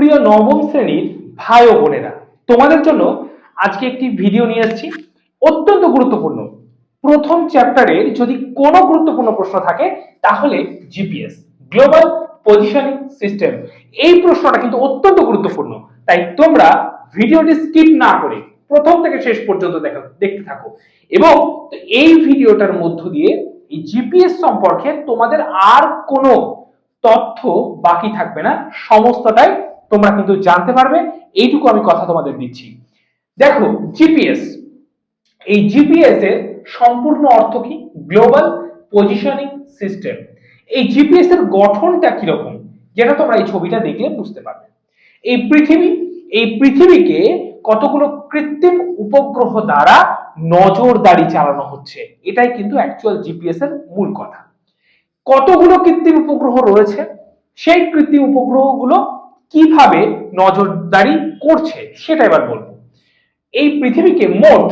প্রিয় নবম শ্রেণির ভাই ও বোনেরা, তোমাদের জন্য আজকে একটি ভিডিও নিয়ে এসেছি অত্যন্ত গুরুত্বপূর্ণ। প্রথম চ্যাপ্টারের যদি কোনো গুরুত্বপূর্ণ প্রশ্ন থাকে, তাহলে জিপিএস গ্লোবাল পজিশনিং সিস্টেম এই প্রশ্নটা কিন্তু অত্যন্ত গুরুত্বপূর্ণ। তাই তোমরা ভিডিওটি স্কিপ না করে প্রথম থেকে শেষ পর্যন্ত দেখা, দেখতে থাকো। এবং এই ভিডিওটার মধ্য দিয়ে এই জিপিএস সম্পর্কে তোমাদের আর কোনো তথ্য বাকি থাকবে না, সমস্তটাই তোমরা কিন্তু জানতে পারবে, এইটুকু আমি কথা তোমাদের দিচ্ছি। দেখো জিপিএস এই জিপিএস এর সম্পূর্ণ অর্থ কি? গ্লোবাল পজিশনিং সিস্টেম এই জিপিএস এর গঠনটা কীরকম? যেটা তোমরা এই ছবিটা দেখলে বুঝতে পারবে। এই পৃথিবী, এই পৃথিবীকে কতগুলো কৃত্রিম উপগ্রহ দ্বারা নজরদারি চালানো হচ্ছে? এটাই কিন্তু অ্যাকচুয়াল জিপিএস এর মূল কথা। কতগুলো কৃত্রিম উপগ্রহ রয়েছে? সেই কৃত্রিম উপগ্রহগুলো কীভাবে নজরদারি করছে সেটা এবার বলব। এই পৃথিবীকে মোট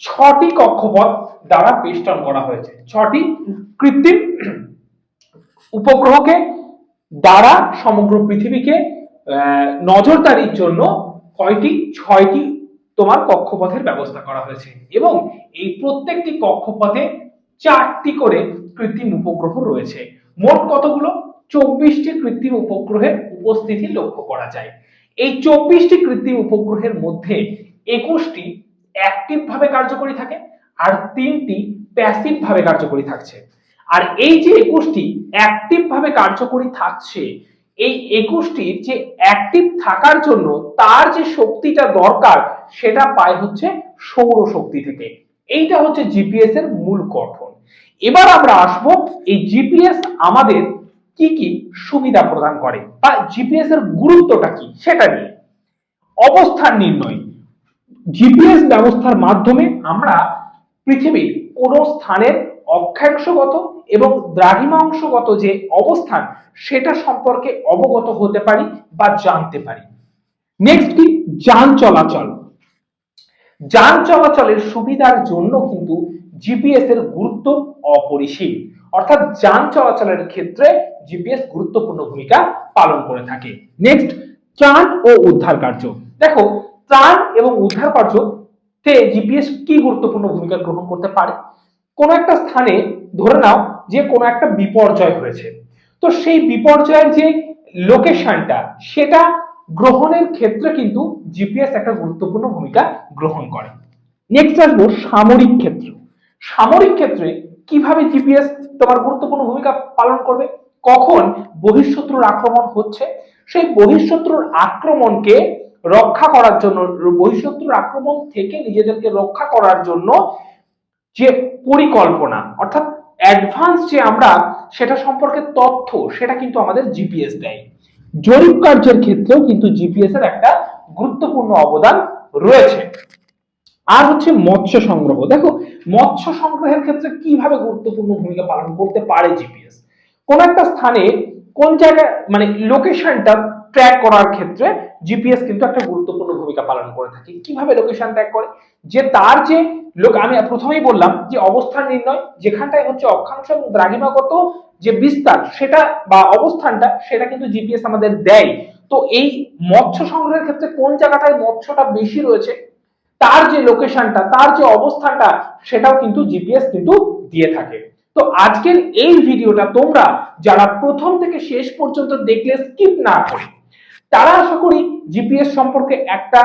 ছটি কক্ষপথ দ্বারা বেষ্টন করা হয়েছে। ছটি কৃত্রিম উপগ্রহকে দ্বারা সমগ্র পৃথিবীকে নজরদারির জন্য কয়টি, ছয়টি তোমার কক্ষপথের ব্যবস্থা করা হয়েছে। এবং এই প্রত্যেকটি কক্ষপথে চারটি করে কৃত্রিম উপগ্রহ রয়েছে। মোট কতগুলো? চব্বিশটি কৃত্রিম উপগ্রহের উপস্থিতি লক্ষ্য করা যায়। এই চব্বিশটি কৃত্রিম উপগ্রহের মধ্যে একুশটি অ্যাক্টিভ ভাবে কার্যকরী থাকে আর তিনটি প্যাসিভ ভাবে কার্যকরী থাকছে। আর এই যে একুশটি অ্যাক্টিভ ভাবে কার্যকরী থাকছে, এই একুশটির যে অ্যাক্টিভ থাকার জন্য তার যে শক্তিটা দরকার, সেটা পায় হচ্ছে সৌর শক্তি থেকে। এইটা হচ্ছে জিপিএস এর মূল গঠন। এবার আমরা আসব, এই জিপিএস আমাদের কি কি সুবিধা প্রদান করে বা জিপিএস এর গুরুত্বটা কি সেটা নিয়ে। অবস্থান নির্ণয়। জিপিএস ব্যবস্থার মাধ্যমে আমরা পৃথিবীর কোন স্থানের অক্ষাংশগত এবং দ্রাঘিমাংশগত যে অবস্থান, সেটা সম্পর্কে অবগত হতে পারি বা জানতে পারি। নেক্সট কি? যান চলাচল। যান চলাচলের সুবিধার জন্য কিন্তু জিপিএস এর গুরুত্ব অপরিসীম। অর্থাৎ যান চলাচলের ক্ষেত্রে জিপিএস গুরুত্বপূর্ণ ভূমিকা পালন করে থাকে। নেক্সট ত্রাণ ও উদ্ধার কার্য। দেখো, ত্রাণ এবং উদ্ধার কার্য তে জিপিএস কি গুরুত্বপূর্ণ ভূমিকা গ্রহণ করতে পারে? কোনো একটা স্থানে ধরে নাও যে কোনো একটা বিপর্যয় হয়েছে। তো সেই বিপর্যয়ের যে লোকেশনটা সেটা গ্রহণের ক্ষেত্রে কিন্তু জিপিএস একটা গুরুত্বপূর্ণ ভূমিকা গ্রহণ করে। নেক্সট আসব সামরিক ক্ষেত্র। সামরিক ক্ষেত্রে কীভাবে জিপিএস তোমার গুরুত্বপূর্ণ ভূমিকা পালন করবে? কখন বহিঃশত্রুর আক্রমণ হচ্ছে? সেই বহিঃশত্রুর আক্রমণকে রক্ষা করার জন্য, বহিঃশত্রুর আক্রমণ থেকে নিজেদেরকে রক্ষা করার জন্য যে পরিকল্পনা, অর্থাৎ অ্যাডভান্স যে আমরা, সেটা সম্পর্কে তথ্য, সেটা কিন্তু আমাদের জিপিএস দেয়। জরিপ কার্যের ক্ষেত্রেও কিন্তু জিপিএস এর একটা গুরুত্বপূর্ণ অবদান রয়েছে। আর হচ্ছে মৎস্য সংগ্রহ। দেখো, মৎস্য সংগ্রহের ক্ষেত্রে কীভাবে গুরুত্বপূর্ণ ভূমিকা পালন করতে পারে জিপিএস কোন একটা স্থানে কোন জায়গায় মানে লোকেশনটা ট্র্যাক করার ক্ষেত্রে জিপিএস কিন্তু একটা গুরুত্বপূর্ণ ভূমিকা পালন করে থাকে। কীভাবে লোকেশন ট্র্যাক করে? যে তার যে লোক, আমি প্রথমেই বললাম যে অবস্থান নির্ণয়, যেখানটায় হচ্ছে অক্ষাংশ এবং দ্রাঘিমাগত যে বিস্তার, সেটা বা অবস্থানটা, সেটা কিন্তু জিপিএস আমাদের দেয়। তো এই মৎস্য সংগ্রহের ক্ষেত্রে কোন জায়গাটায় মৎস্যটা বেশি রয়েছে তার যে লোকেশনটা তার যে অবস্থানটা, সেটাও কিন্তু জিপিএস কিন্তু দিয়ে থাকে। তো আজকের এই ভিডিওটা তোমরা যারা প্রথম থেকে শেষ পর্যন্ত দেখলে স্কিপ না করে, তারা আশা করি জিপিএস সম্পর্কে একটা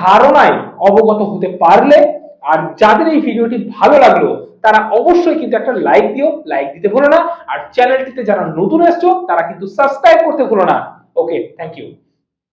ধারণায় অবগত হতে পারলে, আর যাদের এই ভিডিওটি ভালো লাগল, তারা অবশ্যই কিন্তু একটা লাইক দিও লাইক দিতে ভুলো না, আর চ্যানেলটিতে যারা নতুন এসছো, তারা কিন্তু সাবস্ক্রাইব করতে ভুলো না। Okay thank you